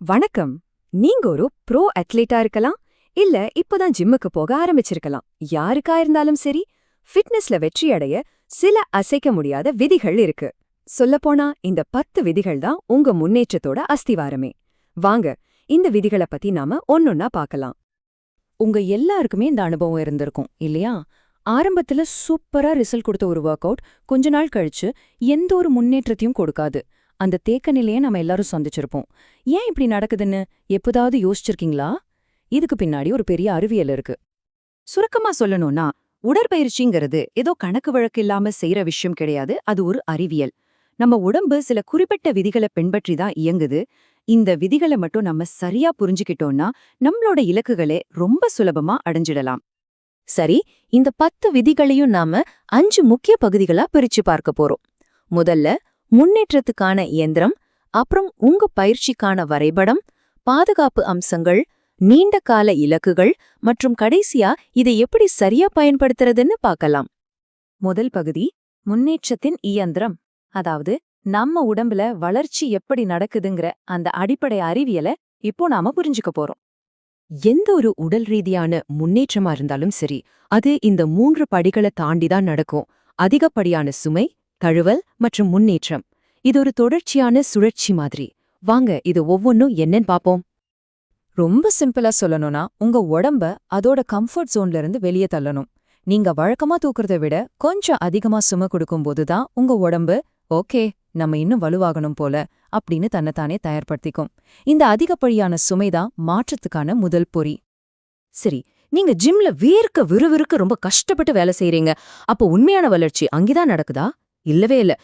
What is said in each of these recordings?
வணக்கம். நீங்க ஒரு ப்ரோ அத்லீட்டா இருக்கலாம் இல்ல இப்போதான் ஜிம்முக்கு போக ஆரம்பிச்சிருக்கலாம். யாருக்கா இருந்தாலும் சரி ஃபிட்னஸ்ல வெற்றி அடைய சில அசைக்க முடியாத விதிகள் இருக்கு. சொல்லப்போனா இந்த பத்து விதிகள் தான் உங்க முன்னேற்றத்தோட அஸ்திவாரமே. வாங்க இந்த விதிகளை பத்தி நாம ஒன்னொன்னா பார்க்கலாம் உங்க எல்லாருக்குமே இந்த அனுபவம் இருந்திருக்கும் இல்லையா? ஆரம்பத்துல சூப்பரா ரிசல்ட் கொடுத்த ஒரு ஒர்க் அவுட் கொஞ்ச நாள் கழிச்சு எந்த ஒரு முன்னேற்றத்தையும் கொடுக்காது. அந்த தேக்க நிலையை நம்ம எல்லாரும் சந்திச்சிருப்போம். ஏன் இப்படி நடக்குதுன்னு எப்போதாவது யோசிச்சிருக்கீங்களா? இதுக்கு பின்னாடி ஒரு பெரிய அறிவியல் இருக்கு. சுருக்கமா சொல்லணும்னா உடற்பயிற்சிங்கிறது ஏதோ கணக்கு வழக்கு இல்லாம செய்யற விஷயம் கிடையாது அது ஒரு அறிவியல். நம்ம உடம்பு சில குறிப்பிட்ட விதிகளை பின்பற்றி தான் இயங்குது. இந்த விதிகளை மட்டும் நம்ம சரியா புரிஞ்சுக்கிட்டோம்னா நம்மளோட இலக்குகளே ரொம்ப சுலபமா அடைஞ்சிடலாம். சரி இந்த பத்து விதிகளையும் நாம அஞ்சு முக்கிய பகுதிகளா பிரிச்சு பார்க்க போறோம். முதல்ல முன்னேற்றத்துக்கான இயந்திரம் அப்புறம் உங்க பயிற்சிக்கான வரைபடம் பாதுகாப்பு அம்சங்கள் நீண்ட கால இலக்குகள் மற்றும் கடைசியா இதை எப்படி சரியா பயன்படுத்துறதுன்னு பார்க்கலாம். முதல் பகுதி முன்னேற்றத்தின் இயந்திரம். அதாவது நம்ம உடம்புல வளர்ச்சி எப்படி நடக்குதுங்கிற அந்த அடிப்படை அறிவியலை இப்போ நாம புரிஞ்சுக்க போறோம். எந்த ஒரு உடல் ரீதியான முன்னேற்றமா இருந்தாலும் சரி அது இந்த மூன்று படிகளை தாண்டிதான் நடக்கும். அதிகப்படியான சுமை தழுவல் மற்றும் முன்னேற்றம். இது ஒரு தொடர்ச்சியான சுழற்சி மாதிரி. வாங்க இது ஒவ்வொன்னும் என்னன்னு பாப்போம். ரொம்ப சிம்பிளா சொல்லணும்னா உங்க உடம்ப அதோட கம்ஃபர்ட் ஜோன்ல இருந்து வெளியே தள்ளணும். நீங்க வழக்கமா தூக்குறத விட கொஞ்சம் அதிகமா சும கொடுக்கும்போது தான் உங்க உடம்பு ஓகே நம்ம இன்னும் வலுவாகணும் போல அப்படின்னு தன்னைத்தானே தயார்படுத்திக்கும். இந்த அதிகப்படியான சுமைதான் மாற்றத்துக்கான முதல் பொறி. சரி நீங்க ஜிம்ல வேர்க்க விறுவிறுக்க ரொம்ப கஷ்டப்பட்டு வேலை செய்றீங்க. அப்போ உண்மையான வளர்ச்சி அங்கேதான் நடக்குதா? இல்லவே இல்ல.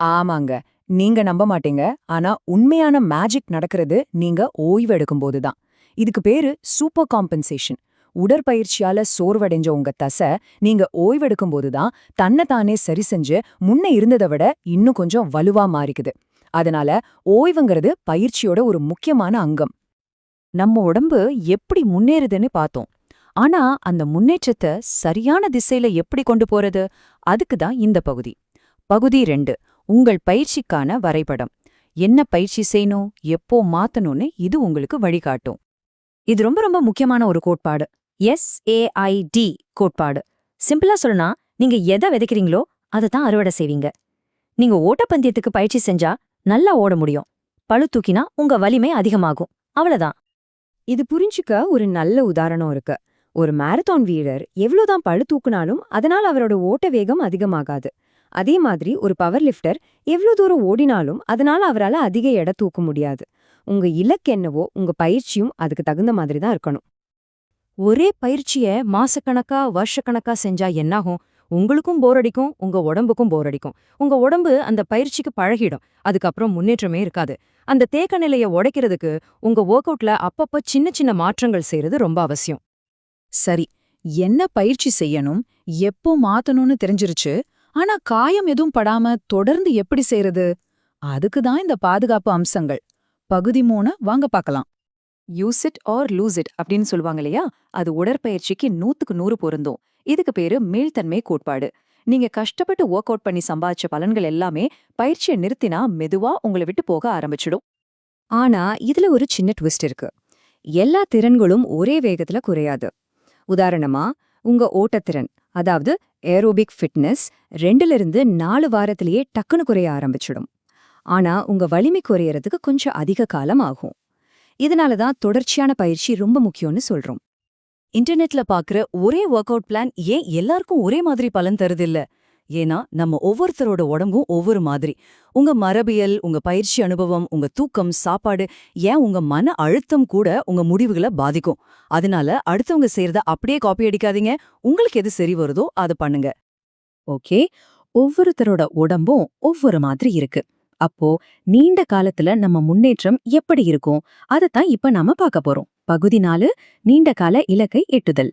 ஆமாங்க. நீங்க நம்ப மாட்டீங்க. ஆனா உண்மையான மேஜிக் நடக்கிறது நீங்க ஓய்வு எடுக்கும்போது தான். இதுக்கு பேரு சூப்பர் காம்பன்சேஷன் உடற்பயிற்சியால சோர்வடைஞ்ச உங்க தசை நீங்க ஓய்வெடுக்கும்போது தான் தன்னைத்தானே சரி செஞ்சு முன்ன இருந்ததை விட இன்னும் கொஞ்சம் வலுவா மாறிக்குது. அதனால ஓய்வுங்கிறது பயிற்சியோட ஒரு முக்கியமான அங்கம். நம்ம உடம்பு எப்படி முன்னேறுதுன்னு பார்த்தோம். ஆனா அந்த முன்னேற்றத்தை சரியான திசையில எப்படி கொண்டு போறது? அதுக்கு தான் இந்த பகுதி. பகுதி ரெண்டு உங்கள் பயிற்சிக்கான வரைபடம். என்ன பயிற்சி செய்யணும்? எப்போ மாத்தணும்னு இது உங்களுக்கு வழிகாட்டும். இது ரொம்ப ரொம்ப முக்கியமான ஒரு கோட்பாடு. எஸ்ஏஐடி கோட்பாடு. சிம்பிளா சொல்லனா நீங்க எதை விதைக்கிறீங்களோ அதை தான் அறுவடை செய்வீங்க. நீங்க ஓட்டப்பந்தயத்துக்கு பயிற்சி செஞ்சா நல்லா ஓட முடியும். பளு தூக்கினா உங்க வலிமை அதிகமாகும். அவ்வளவுதான். இது புரிஞ்சுக்க ஒரு நல்ல உதாரணம் இருக்கு. ஒரு மாரத்தான் வீரர் எவ்வளோதான் பளு தூக்குனாலும் அதனால் அவரோட ஓட்ட வேகம் அதிகமாகாது. அதே மாதிரி ஒரு பவர் லிஃப்டர் எவ்வளோ தூரம் ஓடினாலும் அதனால அவரால் அதிக எடை தூக்க முடியாது. உங்க இலக்கு என்னவோ உங்க பயிற்சியும் அதுக்கு தகுந்த மாதிரி தான் இருக்கணும். ஒரே பயிற்சிய மாசக்கணக்கா வருஷக்கணக்கா செஞ்சா என்னாகும்? உங்களுக்கும் போர் அடிக்கும் உங்க உடம்புக்கும் போர் அடிக்கும். உங்க உடம்பு அந்த பயிற்சிக்கு பழகிடும். அதுக்கப்புறம் முன்னேற்றமே இருக்காது. அந்த தேக்க நிலைய உடைக்கிறதுக்கு உங்க ஒர்க் அவுட்ல அப்பப்ப சின்ன சின்ன மாற்றங்கள் செய்யறது ரொம்ப அவசியம். சரி என்ன பயிற்சி செய்யணும் எப்போ மாத்தணும்னு தெரிஞ்சிருச்சு ஆனா காயம் எதுவும் படாம தொடர்ந்து எப்படி செய்யறது அதுக்கு தான் இந்த பாதுகாப்பு அம்சங்கள். பகுதி மூணு வாங்க பார்க்கலாம். Use it or lose it அப்படின்னு சொல்லுவாங்க இல்லையா? அது உடற்பயிற்சிக்கு நூத்துக்கு நூறு பொருந்தும். இதுக்கு பேரு மீள்தன்மை கோட்பாடு. நீங்க கஷ்டப்பட்டு ஒர்க் அவுட் பண்ணி சம்பாதிச்ச பலன்கள் எல்லாமே பயிற்சியை நிறுத்தினா மெதுவா உங்களை விட்டு போக ஆரம்பிச்சிடும். ஆனா இதுல ஒரு சின்ன ட்விஸ்ட் இருக்கு. எல்லா திறன்களும் ஒரே வேகத்துல குறையாது. உதாரணமா உங்க ஓட்டத்திறன் அதாவது ஏரோபிக் ஃபிட்னஸ் ரெண்டுல இருந்து நாலு வாரத்திலேயே டக்குன்னு குறைய ஆரம்பிச்சிடும். ஆனா உங்க வலிமை குறையறதுக்கு கொஞ்சம் அதிக காலம் ஆகும். இதனால தான் தொடர்ச்சியான பயிற்சி ரொம்ப முக்கியம்னு சொல்றோம். இன்டர்நெட்ல பாக்குற ஒரே ஒர்க் அவுட் பிளான் ஏன் எல்லாருக்கும் ஒரே மாதிரி பலன் தருதில்ல ஏன்னா நம்ம ஒவ்வொருத்தரோட உடம்பும் ஒவ்வொரு மாதிரி. உங்க மரபியல் உங்க பயிற்சி அனுபவம் உங்க தூக்கம் சாப்பாடு ஏன் உங்க மன அழுத்தம் கூட உங்க முடிவுகளை பாதிக்கும். அதனால அடுத்தவங்க செய்யறத அப்படியே காப்பி அடிக்காதீங்க. உங்களுக்கு எது சரி வருதோ அதை பண்ணுங்க. ஓகே? ஒவ்வொருத்தரோட உடம்பும் ஒவ்வொரு மாதிரி இருக்கு. அப்போ நீண்ட காலத்துல நம்ம முன்னேற்றம் எப்படி இருக்கும்? அதைத்தான் இப்ப நாம பார்க்க போறோம். பகுதி நாலு நீண்ட கால இலக்கை எட்டுதல்.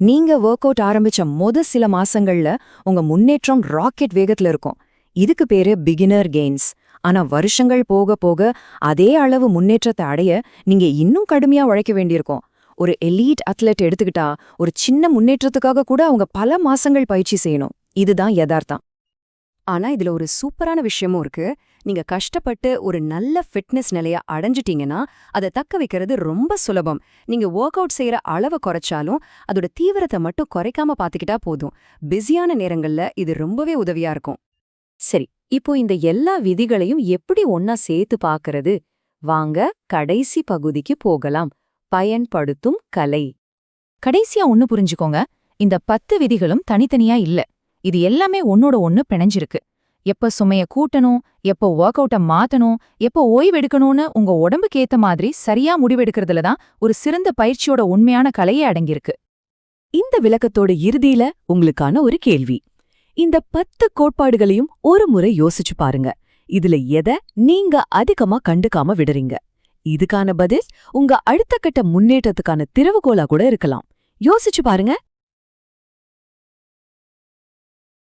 நீங்க ஒர்க் அவுட் ஆரம்பிச்ச மொத சில மாசங்கள்ல உங்க முன்னேற்றம் ராக்கெட் வேகத்துல இருக்கும். இதுக்கு பேரு பிகினர் கெய்ன்ஸ் ஆனா வருஷங்கள் போக போக அதே அளவு முன்னேற்றத்தை அடைய நீங்க இன்னும் கடுமையா உழைக்க வேண்டியிருக்கும். ஒரு எலீட் அத்லெட் எடுத்துக்கிட்டா ஒரு சின்ன முன்னேற்றத்துக்காக கூட அவங்க பல மாசங்கள் பயிற்சி செய்யணும். இதுதான் யதார்த்தம். ஆனா இதுல ஒரு சூப்பரான விஷயமும் இருக்கு. நீங்க கஷ்டப்பட்டு ஒரு நல்ல ஃபிட்னஸ் நிலைய அடைஞ்சிட்டீங்கன்னா அதை தக்க வைக்கிறது ரொம்ப சுலபம். நீங்க ஒர்க் அவுட் செய்யற அளவை குறைச்சாலும் அதோட தீவிரத்தை மட்டும் குறைக்காம பாத்துக்கிட்டா போதும். பிஸியான நேரங்கள்ல இது ரொம்பவே உதவியா இருக்கும். சரி இப்போ இந்த எல்லா விதிகளையும் எப்படி ஒன்னா சேர்த்து பாக்குறது? வாங்க கடைசி பகுதிக்கு போகலாம். பயன்படுத்தும் கலை. கடைசியா ஒன்னு புரிஞ்சுக்கோங்க. இந்த பத்து விதிகளும் தனித்தனியா இல்ல. இது எல்லாமே ஒன்னோட ஒன்று பிணைஞ்சிருக்கு. எப்ப சுமைய கூட்டணும் எப்ப ஒர்க் அவுட்ட மாத்தணும் எப்ப ஓய்வெடுக்கணும்னு உங்க உடம்புக்கு ஏத்த மாதிரி சரியா முடிவெடுக்கிறதுல தான் ஒரு சிறந்த பயிற்சியோட உண்மையான கலையே அடங்கியிருக்கு. இந்த விளக்கத்தோட இறுதியில உங்களுக்கான ஒரு கேள்வி. இந்த பத்து கோட்பாடுகளையும் ஒரு முறை யோசிச்சு பாருங்க. இதுல எதை நீங்க அதிகமா கண்டுக்காம விடுறீங்க? இதுக்கான பதில் உங்க அடுத்த கட்ட முன்னேற்றத்துக்கான திறவுகோலா கூட இருக்கலாம். யோசிச்சு பாருங்க.